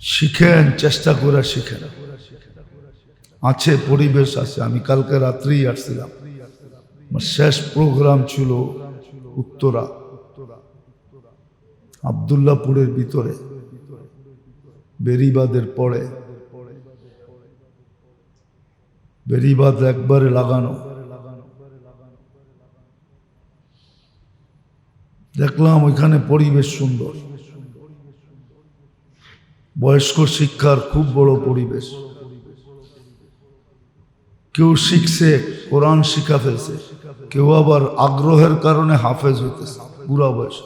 শিখেন, চেষ্টা করে শিখেন। আছে, পরিবেশ আছে। আমি কালকে রাত্রেই আসছিলাম। শেষ প্রোগ্রাম ছিল উত্তরা। আবদুল্লাপুরের ভিতরে, বেরিবাদের পরে। বেরিবাদ একবারে লাগানো। দেখলাম ওইখানে পরিবেশ সুন্দর। বয়স্ক শিক্ষার খুব বড় পরিবেশ। কেউ শিখছে, কোরআন শিখা ফেলছে, কেউ আবার আগ্রহের কারণে হাফেজ হইতেছে, বুড়া বয়স।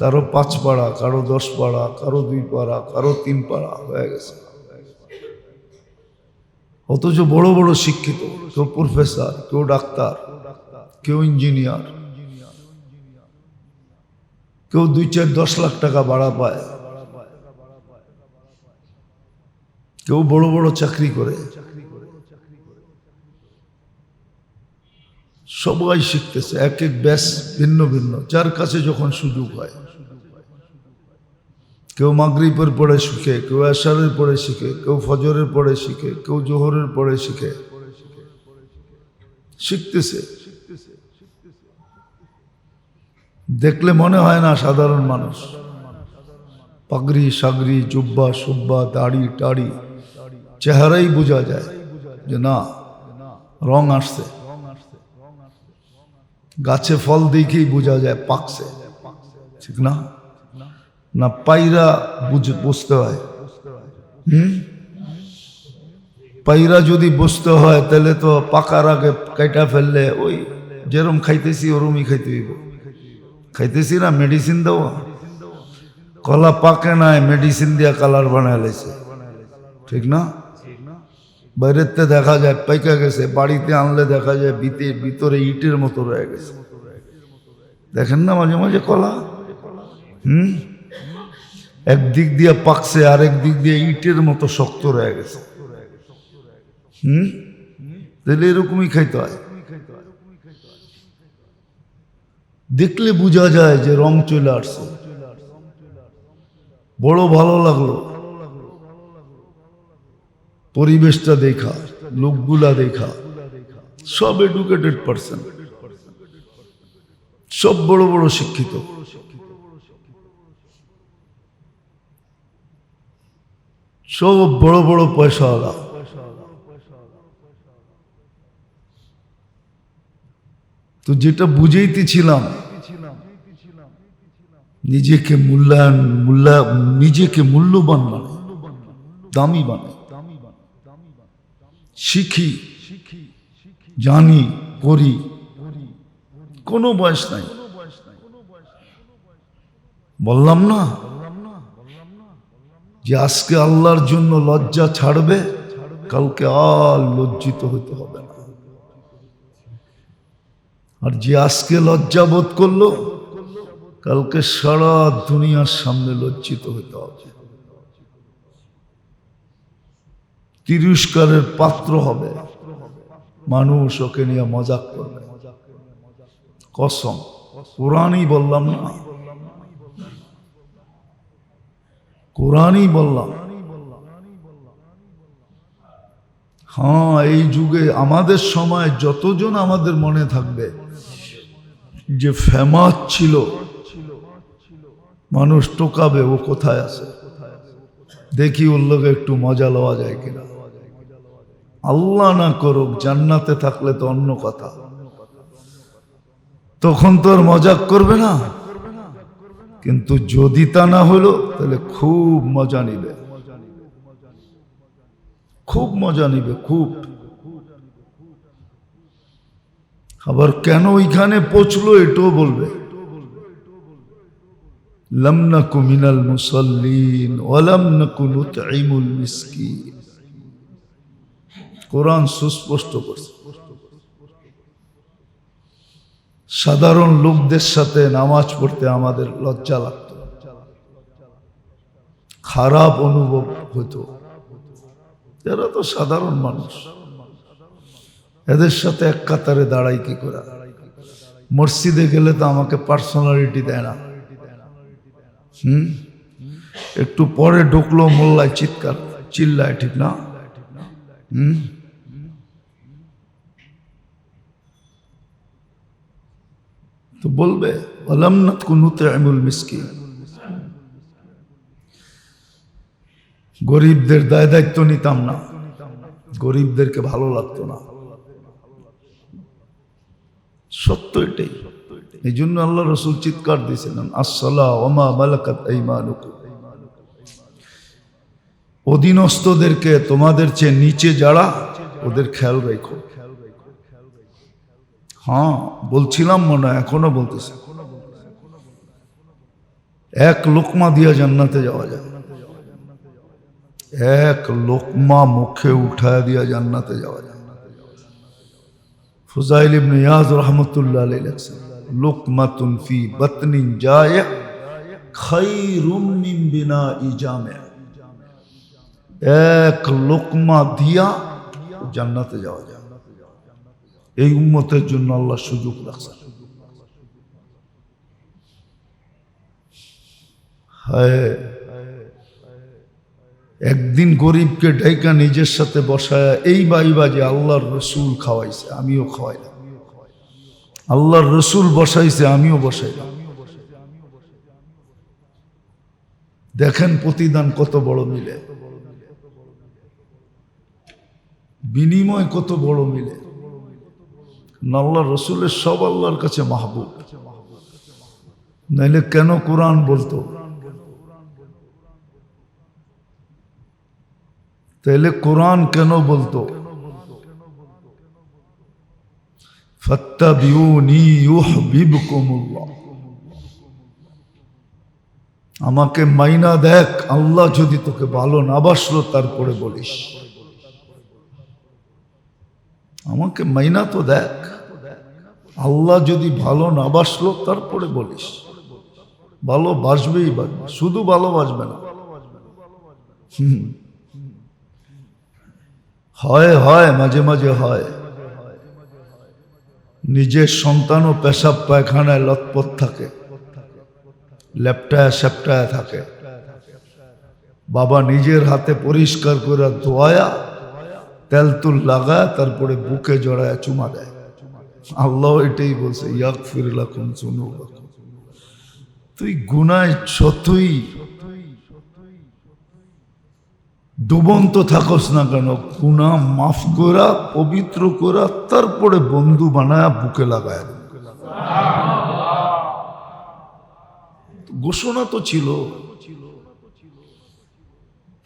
কারও পাঁচ পাড়া, কারও দশ পাড়া, কারও দুই পাড়া, কারও তিন পাড়া হয়ে গেছে। অথচ বড় বড় শিক্ষিত, কেউ প্রফেসর, কেউ ডাক্তার, কেউ ইঞ্জিনিয়ার, কেউ দুই চার দশ লাখ টাকা ভাড়া পায়। কেউ বড় বড় চাকরি করে। সবাই শিখতেছে, এক এক ব্যাস ভিন্ন ভিন্ন, যার কাছে যখন সুযোগ হয়। কেউ মাগরিবের পরে শিখে, কেউ আশারের পরে শিখে, কেউ ফজরের পরে শিখে, কেউ জোহরের পরে শিখে। শিখতেছে। দেখলে মনে হয় না সাধারণ মানুষ। পাগড়ি সাগরি জুব্বা, সুব্বা, দাড়ি, টাড়ি। চেহারাই বোঝা যায় যে না, রং আসছে। গাছে ফল দেখেই বোঝা যায় পাকছে। ঠিক না? না পায়রা বুঝে বসতে হয়। হুম? পায়রা যদি বসতে হয়, তাহলে তো পাকার আগে কাইটা ফেললে ওই যেরম খাইতেছি, ওরমই খাইতে হইব। খাইতেছি না মেডিসিন দেওয়া। কলা পাকে নাই মেডিসিন দিয়া কালার বানায় ঠিক না? বাইরেতে দেখা যায়, পাইকা গেছে, বাড়িতে আনলে দেখা যায় ভিতে, ভিতরে ইটের মতো রয়ে গেছে। দেখেন না মাঝে মাঝে কলা? হুম? একদিক দিয়ে পাকছে, আরেক দিক দিয়ে ইটের মতো শক্ত রয়ে গেছে। হুম? তাহলে এরকমই খাইতে হয়। দেখলে বোঝা যায় যে রং চলে আসছে। বড় ভালো লাগল। পরিবেশটা দেখা, লোকগুলা দেখা। সব এডুকেটেড পার্সন সব বড় বড় শিক্ষিত। সব বড় বড় পয়সাওয়ালা। তো যেটা বুঝাইতেছিলাম, নিজেকে মূল্যায়ন, মূল্যা, নিজেকে মূল্যবান মানে দামি মানে। শিখি, জানি, করি। কোনো বয়স নাই। বললাম না যে আজকে আল্লাহর জন্য লজ্জা ছাড়বে, কালকে আর লজ্জিত হতে হবে না। আর যে আজকে লজ্জা বোধ করল, কালকে সারা দুনিয়ার সামনে লজ্জিত হতে হবে। তিরস্কারের পাত্র হবে। মানুষ ওকে নিয়ে মজাক করবে। কসম। কোরআনই বললাম না। কোরআনই বললাম। হ্যাঁ এই যুগে আমাদের সময় যতজন আমাদের মনে থাকবে, যে ফেমাস ছিল, মানুষ টোকাবে ও কোথায় আছে? দেখি ওর একটু মজা লওয়া যায় কিনা। আল্লাহ না করুক, জান্নাতে থাকলে তো অন্য কথা। তখন তো আর মজাক করবে না। কিন্তু যদি তা না হলো, তাহলে খুব মজা নিবে। খুব মজা নিবে, খুব। আবার কেন ওইখানে পৌঁছলো এটাও বলবে। লামনা কুমিনাল মুসল্লিন ওয়ালামনা কুনুত মিসকিন। কোরআন সুস্পষ্ট করছে। সাধারণ লোকদের সাথে নামাজ পড়তে আমাদের লজ্জা লাগতো। খারাপ অনুভব হতো। এরা তো সাধারণ মানুষ। এদের সাথে এক কাতারে দাঁড়াই কি করে? মসজিদে গেলে তো আমাকে পার্সোনালিটি দেয় না। হুম? একটু পরে ঢুকলো মোল্লায় চিৎকার, চিল্লায়, ঠিক না? হুম? তো বলবে গরিবদের দায় দায়িত্ব নিতাম না। গরিবদেরকে ভালো লাগতো না। সত্য এটাই। এই জন্য আল্লাহ রসুল চিৎকার দিয়েছিলেন আসসালাহ অধীনস্থদেরকে তোমাদের চেয়ে নিচে যারা, ওদের খেয়াল রেখো। হ্যাঁ বলছিলাম মনে হয়, এখনও বলতেছে। এক লোকমা দিয়া জান্নাতে যাওয়া যায়। এক লোকমা মুখে উঠায় দিয়া জান্নাতে যাওয়া যায়। ফুজাইল ইবনে ইয়াজ রহমতুল্লাহ আলাইহি লেখছেন লুকমাতুন ফি বাতনিন জায়া খায়রুম মিন বিনাই জামিয়া এক লোকমা দিয়া জান্নাতে যাওয়া যায়। এই উম্মতের জন্য আল্লাহ সুযোগ রাখছেন। একদিন গরিবকে ডাইকা নিজের সাথে বসায় এই বাইবা যে আল্লাহর রসুল খাওয়াইছে, আমিও খাওয়াইলাম। আল্লাহর রসুল বসাইছে, আমিও বসাইলাম। দেখেন প্রতিদান কত বড় মিলে। বিনিময় কত বড় মিলে। আল্লাহ রসুলের সব আল্লাহর কাছে মাহবুব। নাইলে কেন কোরআন বলতো? তাইলে কোরআন কেন বলতো? আমাকে মাইনা দেখ, আল্লাহ যদি তোকে ভালো না বাসলো, তারপরে বলিস। আমাকে মাইনা তো দেখ। আল্লাহ যদি ভালো না বাসলো, তারপরে বলিস। ভালো বাসবেই বাসবে শুধু ভালোবাসবে না। হুম। হয় হয়, মাঝে মাঝে হয়। নিজের সন্তানও পেশাব পায়খানায় লতপত থাকে। ল্যাপটায় স্যাপটায় থাকে। বাবা নিজের হাতে পরিষ্কার করে ধোয়া তেল তুল লাগায় তারপরে বুকে জড়ায় চুমা দেয়। আল্লাহ এটাই বলছে ইয়াক ফিরলাকুম চুনু তুই গুনায় যতই ডুবন্ত থাকস না কেন গুণা মাফ করা, পবিত্র করা, তারপরে বন্ধু বানায়, বুকে লাগায় ঘোষণা তো ছিল,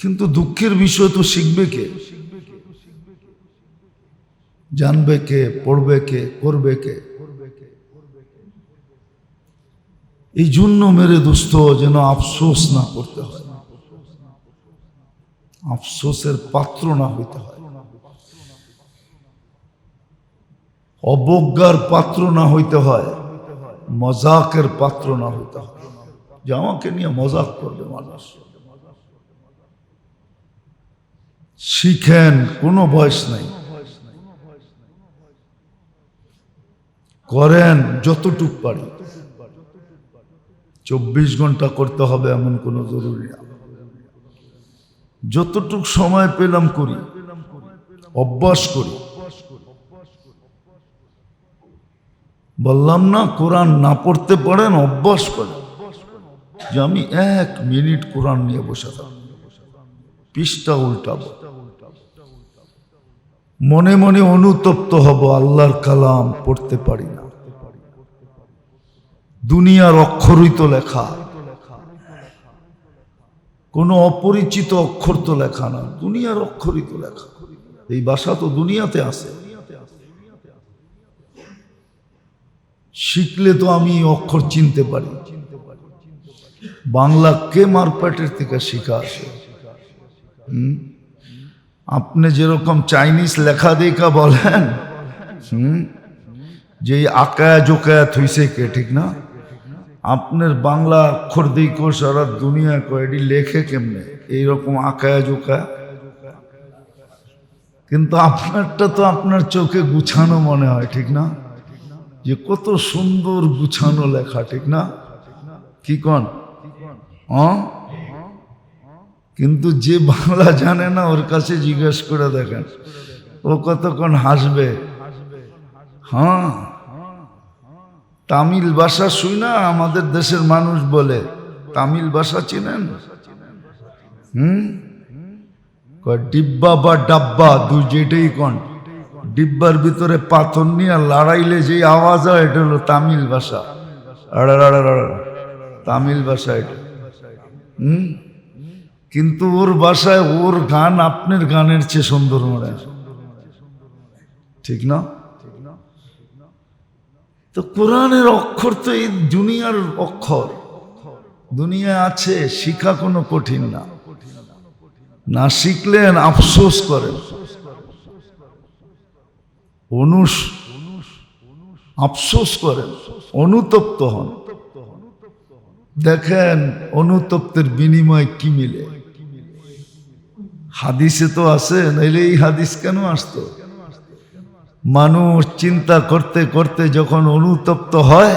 কিন্তু দুঃখের বিষয় তো শিখবে কে? জানবে কে, পড়বে কে, করবে কে? এই জন্য মেরে দোস্ত যেন আফসোস না করতে হয়। আফসোসের পাত্র না হইতে হয়। অবজ্ঞার পাত্র না হইতে হয়, মজাকের পাত্র না হইতে হয়। যে আমাকে নিয়ে মজাক করবে মানুষ। শিখেন, কোনো বয়স নাই। করেন যতটুক পারি। চব্বিশ ঘণ্টা করতে হবে এমন কোনো জরুরি না। যতটুক সময় পেলাম করি, অভ্যাস করি। বললাম না, কোরআন না পড়তে পারেন, অভ্যাস করেন। যে আমি এক মিনিট কোরআন নিয়ে বসে থাকব। পৃষ্ঠা উল্টাবো। মনে মনে অনুতপ্ত হব, আল্লাহর কালাম পড়তে পারি না। দুনিয়ার অক্ষরই তো লেখা। কোনো অপরিচিত অক্ষর তো লেখা না, দুনিয়ার অক্ষরই তো লেখা। এই ভাষা তো দুনিয়াতে আছে। শিখলে তো আমি অক্ষর চিনতে পারি। বাংলা কে মারপ্যাটের থেকে শিখা আসে? আপনি যেরকম চাইনিজ লেখা দেখা বলেন, হুম? যে আকায়া জোকায়া থইছে কে, ঠিক না? আপনার বাংলা অক্ষর দিকেও সারা দুনিয়া কয়েডি লেখে কেমনে? এইরকম আকায়া জোকায়া কিন্তু আপনারটা তো আপনার চোখে গুছানো মনে হয়, ঠিক না? যে কত সুন্দর গুছানো লেখা, ঠিক না? কি কন? কিন্তু যে বাংলা জানে না, ওর কাছে জিজ্ঞেস করে দেখেন। ও কতক্ষণ হাসবে? হ্যাঁ। তামিল ভাষা শুই না, আমাদের দেশের মানুষ বলে। তামিল ভাষা চিনেন? হুম? ডিব্বা বা ডাব্বা, দুই যেটাই কন। ডিব্বার ভিতরে পাথর নিয়ে লড়াইলে যে আওয়াজ হয়, এটা হলো তামিল ভাষা। তামিল ভাষা এটা। হুম? কিন্তু ওর ভাষায় ওর গান আপনার গানের চেয়ে সুন্দর মনে। ঠিক না? তো কোরআনের অক্ষর তো এই দুনিয়ার অক্ষর। দুনিয়া আছে, শিখা কোনো কঠিন না। না শিখলেন, আফসোস করেন। অনুস আফসোস করেন, অনুতপ্ত হন। দেখেন, অনুতপ্তের বিনিময় কি মিলে? হাদিসে তো আছে, নাইলে এই হাদিস কেন আসতো? মানুষ চিন্তা করতে করতে যখন অনুতপ্ত হয়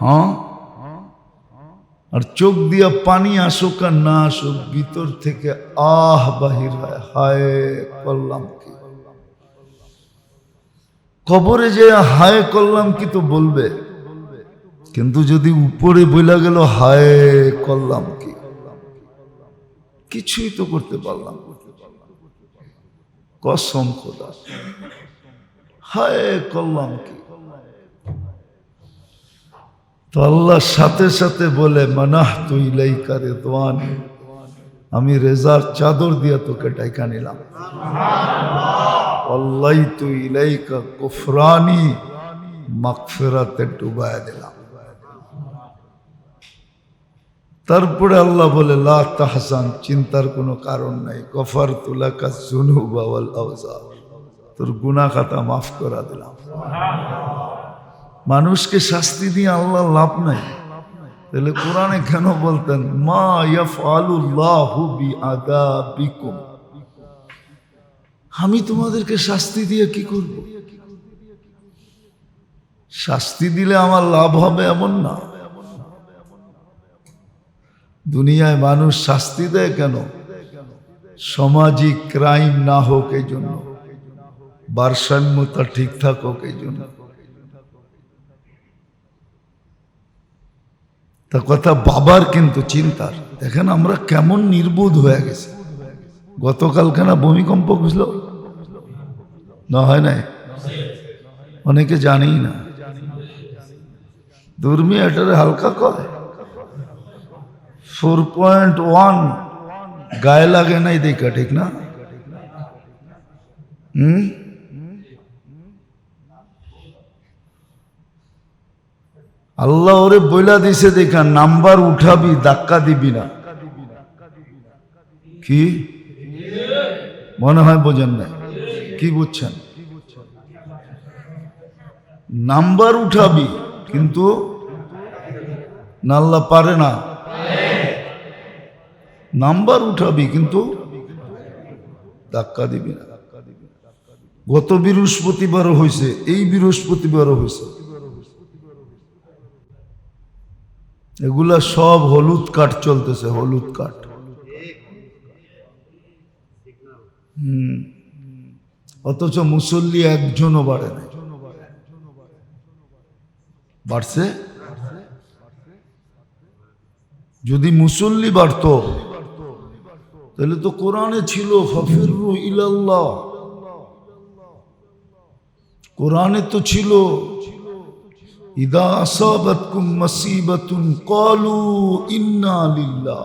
হ্যাঁ? আর চোখ দিয়া পানি আসুক আর না আসুক, ভিতর থেকে আহ বাহির হয়, হায় করলাম কি? কবরে যে হায় করলাম কি তো বলবে? কিন্তু যদি উপরে বইলা গেল, হায় করলাম কি? কিছুই তো করতে পারলাম না। কসম খোদা। হায় করলাম কি। তো আল্লাহ সাথে সাথে বলে মানাহ তুই লাইকারে দোয়ানি আমি রেজার চাদর দিয়া তোকে ডাইকা নিলাম। আল্লাহ তুই লাইকা কুফরানি, মাগফিরাতে ডুবায় দিলাম। তারপরে আল্লাহ বলে, লা চিন্তার কোনো কারণ নাই। গফার তুলা কা জুনু বাওয়াল আওজা তোর গুনা খাতা মাফ করা দিলাম। মানুষকে শাস্তি দিয়ে আল্লাহ লাভ নাই। তাহলে কোরআনে কেন বলতেন, মা ইয়াফআলুল্লাহু বিআদাবিকুম আমি তোমাদেরকে শাস্তি দিয়ে কি করব? শাস্তি দিলে আমার লাভ হবে এমন না। দুনিয়ায় মানুষ শাস্তি দেয় কেন? সামাজিক ক্রাইম না হোক এই জন্য ভারসাম্যতা ঠিক থাকুক এই জন্য তা কথা বাবার কিন্তু চিন্তার। দেখেন আমরা কেমন নির্বোধ হয়ে গেছি। গতকালকে না ভূমিকম্প বুঝলো না হয় নাই? অনেকে জানেই না। দুর্মি এটারে হালকা কয়? ফোর পয়েন্ট ওয়ান গায়ে লাগে নাই দেখা, ঠিক না? হুম? আল্লাহ ওরে বইলা দিছে দেখা, নাম্বার উঠাবি, ধাক্কা দিবি না। কি? মনে হয় বোঝেন না কি বুঝছেন? নাম্বার উঠাবি, কিন্তু না আল্লাহ পারে না। নাম্বার উঠাবি কিন্তু ধাক্কা দিবি না। গত বৃহস্পতিবারও হয়েছে এই বৃহস্পতিবারও হয়েছে এগুলা সব হলুদ কাঠ চলতেছে, হলুদ কাঠ। অথচ মুসল্লি একজনও বাড়ে না বাড়ছে? যদি মুসল্লি বাড়ত তাহলে তো কোরআনে ছিল, ফফিরু ইলাল্লাহ। কোরআনে তো ছিল, ইদা আসাবাতকুম মাসিবাতুন ক্বালু ইন্না লিল্লাহ।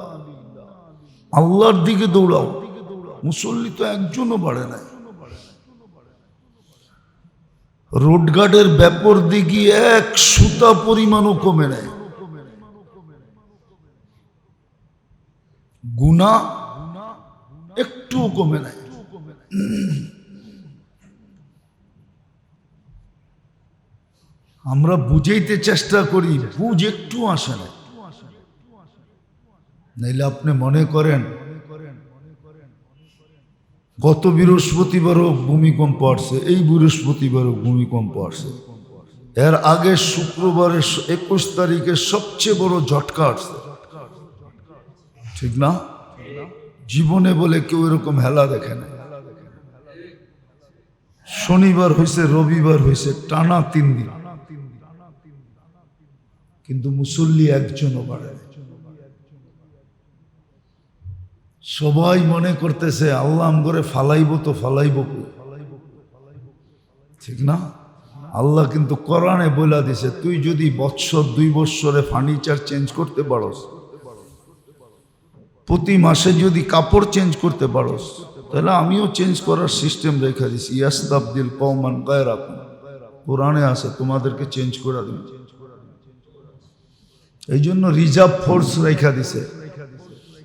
আল্লাহর দিকে দৌড়াও, মুসল্লি তো একজনও বাড়ে নাই। রোডগার্ডের ব্যাপর দিকে এক সুতা পরিমাণও কমে নেয় গুণা একটুও কমে নাই। আমরা বুঝাইতে চেষ্টা করি, বুঝ একটু আসে না নাইলে আপনি মনে করেন, গত বৃহস্পতিবারও ভূমিকম্প আসছে, এই বৃহস্পতিবারও ভূমিকম্প আসছে। এর আগে শুক্রবারের একুশ তারিখে সবচেয়ে বড় ঝটকা আসছে। ঠিক না? জীবনে বলে কেউ এরকম হেলা দেখে না শনিবার হয়েছে রবিবার হয়েছে টানা তিন দিন। কিন্তু মুসল্লি একজনও বাড়ে সবাই মনে করতেছে, আল্লাহ করে ফালাইব তো ফালাইব ঠিক না? আল্লাহ কিন্তু কোরআনে বলে দিছে, তুই যদি বৎসর দুই বৎসরে ফার্নিচার চেঞ্জ করতে পারস প্রতি মাসে যদি কাপড় চেঞ্জ করতে পারো, তাহলে আমিও চেঞ্জ করার সিস্টেম রেখে দিছি। ইয়াস্তাবদিল কৌমান গায়ের আপনি কোরআনে আছে, তোমাদেরকে চেঞ্জ করে দিন। এই জন্য রিজার্ভ ফোর্স রেখা দিছে।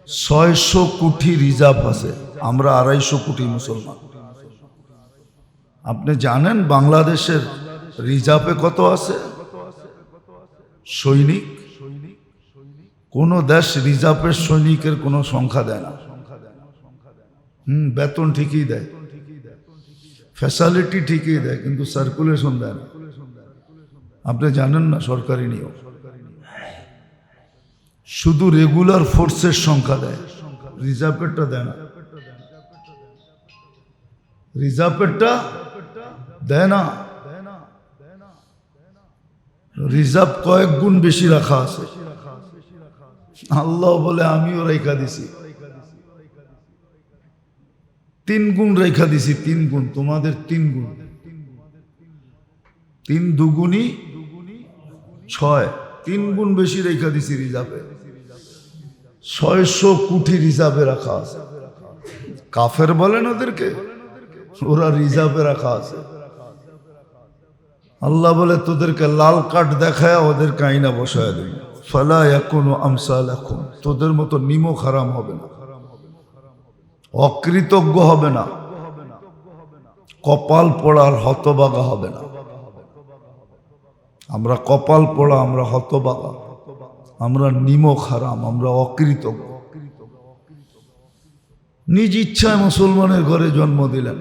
ছয়শো কোটি রিজার্ভ আছে, আমরা আড়াইশো কোটি মুসলমান। আপনি জানেন বাংলাদেশের রিজার্ভে কত আছে? সৈনিক। কোন দেশ রিজার্ভের সৈনিকের কোনো সংখ্যা দেয় না। হুম, বেতন ঠিকই দেয়। ফ্যাসিলিটি ঠিকই দেয়, কিন্তু সার্কুলেশন দেয় না। আপনি জানেন না সরকারি নিয়ম? শুধু রেগুলার ফোর্সের সংখ্যা দেয়, রিজার্ভেরটা দেয় না। রিজার্ভেরটা দেয় না। রিজার্ভ কয়েক গুণ বেশি রাখা আছে। আল্লাহ বলে, আমিও রেখা দিছি। তিন গুণ রেখা দিছি, তিন গুণ, তোমাদের তিন গুণ। তিন দুগুণই ছয়। তিন গুণ বেশি রেখা দিছি রিজার্ভে। ছয়শো কোটি রিজার্ভে রাখা আছে। কাফের বলেন ওদেরকে, ওরা রিজার্ভে রাখা আছে। আল্লাহ বলে, তোদেরকে লাল কাঠ দেখায় ওদেরকে আইনা বসায় দেবে। ফলা এখনও আমসাল এখন তোদের মতো নিমো খারাম হবে না। অকৃতজ্ঞ হবে না। কপাল পড়ার হতবাগা হবে না। আমরা কপাল পড়া, আমরা হতবাগা। আমরা নিমো খারাম, আমরা অকৃতজ্ঞ। নিজ ইচ্ছায় মুসলমানের ঘরে জন্ম দিলেন।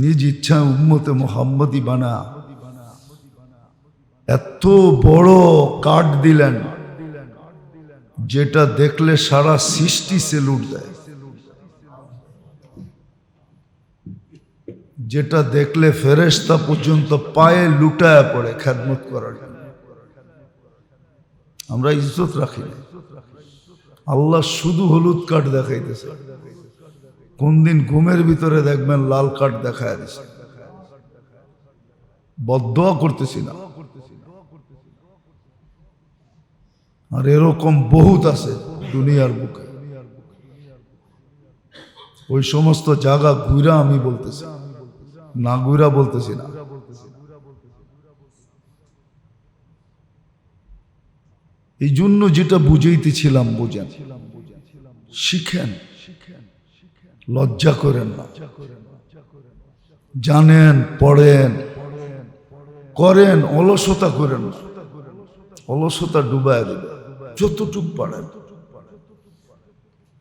নিজ ইচ্ছায় উম্মতে মোহাম্মদী বানা। এত বড় কাঠ দিলেন, যেটা দেখলে সারা সৃষ্টি সেলুট দেয়। যেটা দেখলে ফেরেস্তা পর্যন্ত পায়ে লুটায় পড়ে খেদমত করার জন্য। আমরা ইজ্জত রাখি না। আল্লাহ শুধু হলুদ কাঠ দেখাইতেছে। কোন দিন ঘুমের ভিতরে দেখবেন লাল কাঠ দেখায় দিছে। বদয়া করতেছি না। আর এরকম বহুত আছে দুনিয়ার বুকে। ওই সমস্ত জায়গা ঘুরা আমি বলতেছি। না ঘুরা বলতেছি না। এই জন্য যেটা বুঝাইতেছিলাম বুঝেন, শিখেন, লজ্জা করেন না। জানেন, পড়েন, করেন, অলসতা করেন অলসতা ডুবায় দেবে। যতটুক পারেন।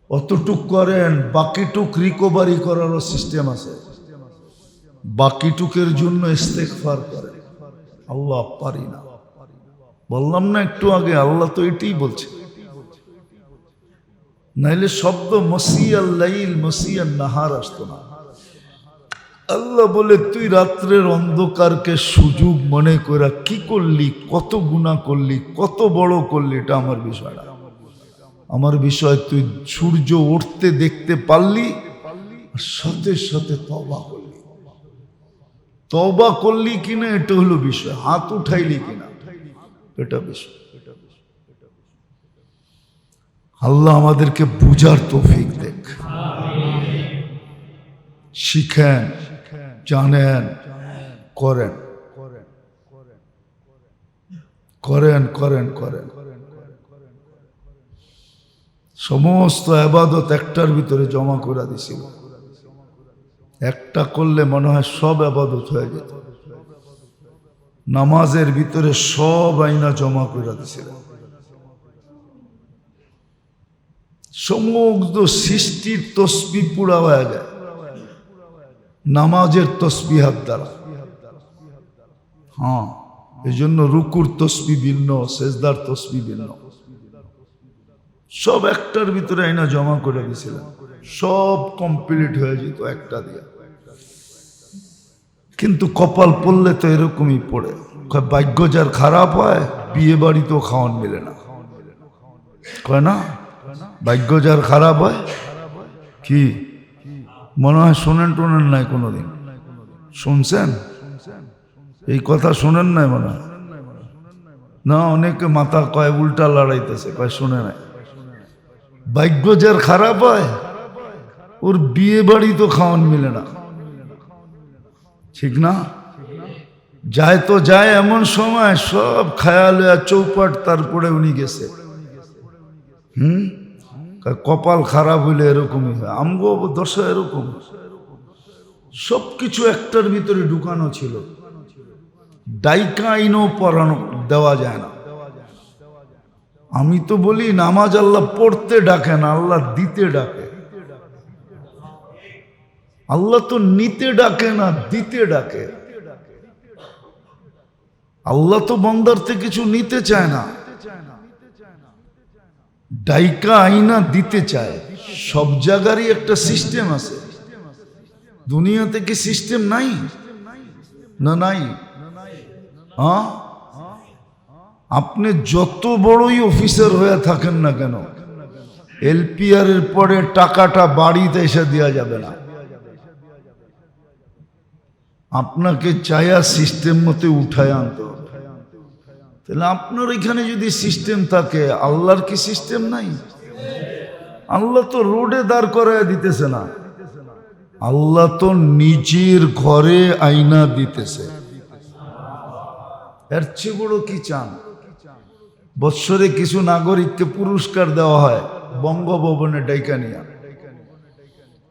অতটুক করেন, বাকিটুক রিকভারি করারও সিস্টেম আছে। বাকিটুকের জন্য ইস্তেকফার করেন। আল্লাহ পারি না। বললাম না একটু আগে, আল্লাহ তো এটাই বলছে। নাইলে শব্দ মসিয়াল লাইল, মসিয়াল নাহার আসতো না। আল্লাহ বলে, তুই রাত্রের অন্ধকারকে সুযোগ মনে করে কি করলি? কত গুণা করলি? কত বড় করলি? এটা আমার বিষয় না আমার বিষয়, তুই সূর্য উঠতে দেখতে পারলি সাথে সাথে তবা করলি। তবা করলি কিনা, এটা হলো বিষয়। হাত উঠাইলি কিনা, এটা বিষয়। আল্লাহ আমাদেরকে বুঝার তৌফিক দেখ। শিখেন। জানেন, করেন। করেন করেন করেন। সমস্ত আবাদত একটার ভিতরে জমা করে দিছিল একটা করলে মনে হয় সব আবাদত হয়ে যেত। নামাজের ভিতরে সব আইনা জমা করে দিছিল সমগ্র সৃষ্টির তসবি পুরা হয়ে যায় নামাজের তসবিহাত দ্বারা। হ্যাঁ এই জন্য রুকুর তসবি ভিন্ন, সেজদার তসবি ভিন্ন। সব একটার ভিতরে আইনা জমা করে দিয়েছিলেন। সব কমপ্লিট হয়ে যেত একটা দিয়ে। কিন্তু কপাল পড়লে তো এরকমই পড়ে। ভাগ্য যার খারাপ হয়, বিয়ে বাড়িতেও খাওয়ান মেলে না। কয় না? ভাগ্য যার খারাপ হয়, কি? মনে হয় শোনেন টোনেন নাই কোনোদিন। শুনছেন? এই কথা শোনেন নাই মনে হয়। না, অনেকে মাথা কয় উল্টা লড়াইতেছে, কয় শুনে নাই। ভাগ্য যার খারাপ হয়, ওর বিয়ে বাড়ি তো খাওয়ান মিলে না। ঠিক না? যায় তো যায় এমন সময় সব খায়াল চৌপাট তারপরে উনি গেছে। হুম? কপাল খারাপ হইলে এরকমই হয়, আমগো দশা এরকম। সব কিছু একটার ভিতরে ঢুকানো ছিল। ডাইকা আইনও পড়ানো দেওয়া যায় না। আমি তো বলি, নামাজ আল্লাহ পড়তে ডাকে না, আল্লাহ দিতে ডাকে। আল্লাহ তো নিতে ডাকে না, দিতে ডাকে। আল্লাহ তো বন্দার থেকে কিছু নিতে চায় না। ডাইকা আইনা দিতে চায়। সব জায়গারই একটা সিস্টেম আছে। দুনিয়াতে কি সিস্টেম নাই? না নাই। আপনি যত বড়ই অফিসার হয়ে থাকেন না কেন এলপিআর এর পরে টাকাটা বাড়িতে এসে দেওয়া যাবে না। আপনাকে চায়া সিস্টেম মতে উঠায় আনতে হবে। তাহলে আপনার এখানে যদি সিস্টেম থাকে, আল্লাহর কি সিস্টেম নাই? আল্লাহ তো রোডে দাঁড় করায় দিতেছে না। আল্লাহ তো নিজের ঘরে আইনা দিতেছে। এর চেয়ে বড় কি চান? বৎসরে কিছু নাগরিককে পুরস্কার দেওয়া হয় বঙ্গভবনে ডাইকানিয়া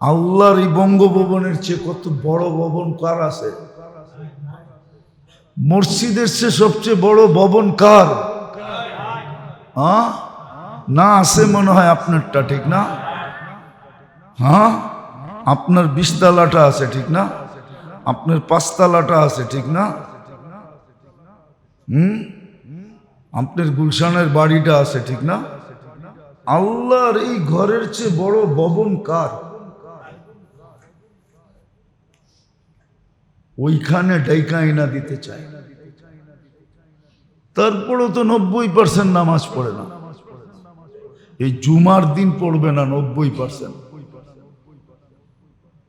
আল্লাহর এই বঙ্গভবনের চেয়ে কত বড় ভবন কার আছে? মসজিদের চেয়ে সবচেয়ে বড় ভবন কার? হ্যাঁ? না আছে মনে হয় আপনারটা, ঠিক না? হ্যাঁ? আপনার বিশতলাটা আছে, ঠিক না? আপনার পাঁচতলাটা আছে, ঠিক না? হুম? আপনার গুলশানের বাড়িটা আছে, ঠিক না? আল্লাহর এই ঘরের চেয়ে বড় ভবন কার? ওইখানে ডাইকা ডাইকাইনা দিতে চায়। তারপরেও তো নব্বই পার্সেন্ট নামাজ পড়ে না। এই জুমার দিন পড়বে না নব্বই পার্সেন্ট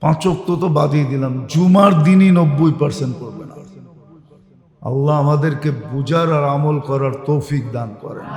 পাঁচক তো তো বাদিয়ে দিলাম, জুমার দিনই নব্বই পার্সেন্ট পড়বে না। আল্লাহ আমাদেরকে বুঝার আর আমল করার তৌফিক দান করেন।